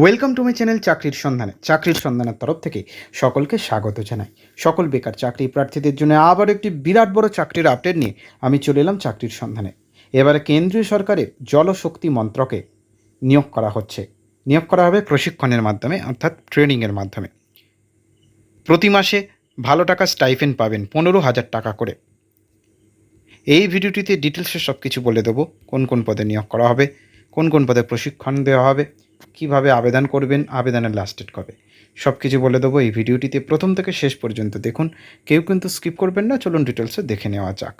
Welcome to my channel চাকরির সন্ধানে চাকরির সন্ধানের তরফ থেকে সকলকে স্বাগত জানাই। সকল বেকার চাকরি প্রার্থীদের জন্য আবার একটি বিরাট বড় চাকরির আপডেট নিয়ে আমি চলে এলাম চাকরির সন্ধানে। এবারে কেন্দ্রীয় সরকারের জলশক্তি মন্ত্রকে নিয়োগ করা হচ্ছে। নিয়োগ করা হবে প্রশিক্ষণের মাধ্যমে, অর্থাৎ ট্রেনিংয়ের মাধ্যমে। প্রতি মাসে ভালো টাকা স্টাইফেন পাবেন পনেরো হাজার টাকা করে। এই ভিডিওটিতে ডিটেলসে সব কিছু বলে দেবো। কোন কোন পদে নিয়োগ করা হবে, কোন কোন পদে প্রশিক্ষণ দেওয়া হবে কীভাবে আবেদন করবেন, আবেদনের লাস্ট ডেট কবে? সব কিছু বলে দেবো এই ভিডিওটিতে। প্রথম থেকে শেষ পর্যন্ত দেখুন। কেউ কিন্তু স্কিপ করবেন না, চলুন ডিটেলসে দেখে নেওয়া যাক।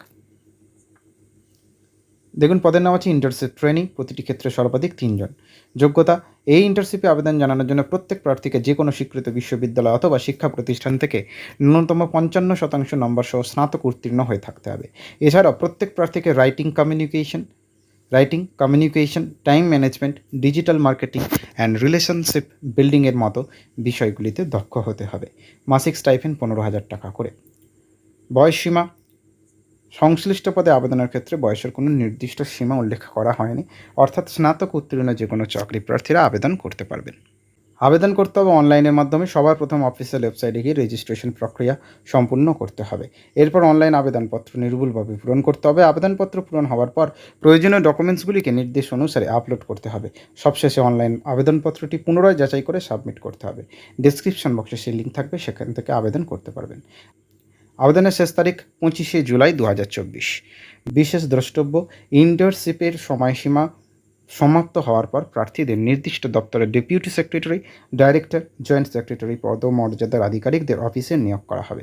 দেখুন, পদের নাম আছে ইন্টার্নশিপ ট্রেনিং প্রতিটি ক্ষেত্রে সর্বাধিক তিনজন। যোগ্যতা, এই ইন্টারশিপে আবেদন জানানোর জন্য প্রত্যেক প্রার্থীকে যে কোনো স্বীকৃত বিশ্ববিদ্যালয় অথবা শিক্ষা প্রতিষ্ঠান থেকে ন্যূনতম পঞ্চান্ন শতাংশ নম্বর সহ স্নাতক উত্তীর্ণ হয়ে থাকতে হবে। এছাড়াও প্রত্যেক প্রার্থীকে writing communication writing communication time management digital marketing and relationship বিল্ডিংয়ের মতো বিষয়গুলিতে দক্ষ হতে হবে। মাসিক স্টাইফেন পনেরো হাজার টাকা করে। বয়সসীমা সংশ্লিষ্ট পদে আবেদনের ক্ষেত্রে বয়সের কোনো নির্দিষ্ট সীমা উল্লেখ করা হয়নি। অর্থাৎ স্নাতক উত্তীর্ণ যে কোনো চাকরি প্রার্থীরা আবেদন করতে পারবেন। আবেদন করতে হবে অনলাইনের মাধ্যমে। সবার প্রথম অফিসিয়াল ওয়েবসাইটে গিয়ে রেজিস্ট্রেশন প্রক্রিয়া সম্পূর্ণ করতে হবে। এরপর অনলাইন আবেদনপত্র নির্ভুলভাবে পূরণ করতে হবে। আবেদনপত্র পূরণ হওয়ার পর প্রয়োজনীয় ডকুমেন্টসগুলিকে নির্দেশ অনুসারে আপলোড করতে হবে। সবশেষে অনলাইন আবেদনপত্রটি পুনরায় যাচাই করে সাবমিট করতে হবে। ডিসক্রিপশন বক্সে সেই লিঙ্ক থাকবে, সেখান থেকে আবেদন করতে পারবেন। আবেদনের শেষ তারিখ পঁচিশে জুলাই দু বিশেষ দ্রষ্টব্য ইন্টার্নশিপের সময়সীমা সমাপ্ত হওয়ার পর প্রার্থীদের নির্দিষ্ট দপ্তরের deputy secretary, director, joint secretary পদ মর্যাদার আধিকারিকদের অফিসে নিয়োগ করা হবে।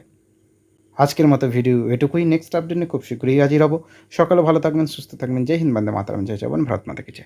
আজকের মতো ভিডিও এটুকুই। নেক্সট আপডেট নিয়ে খুব শীঘ্রই হাজির হব। সকালে ভালো থাকবেন, সুস্থ থাকবেন। জয় হিন্দ, বন্দে মাতারাম, জয় যাবেন ভারত মাতা কিছু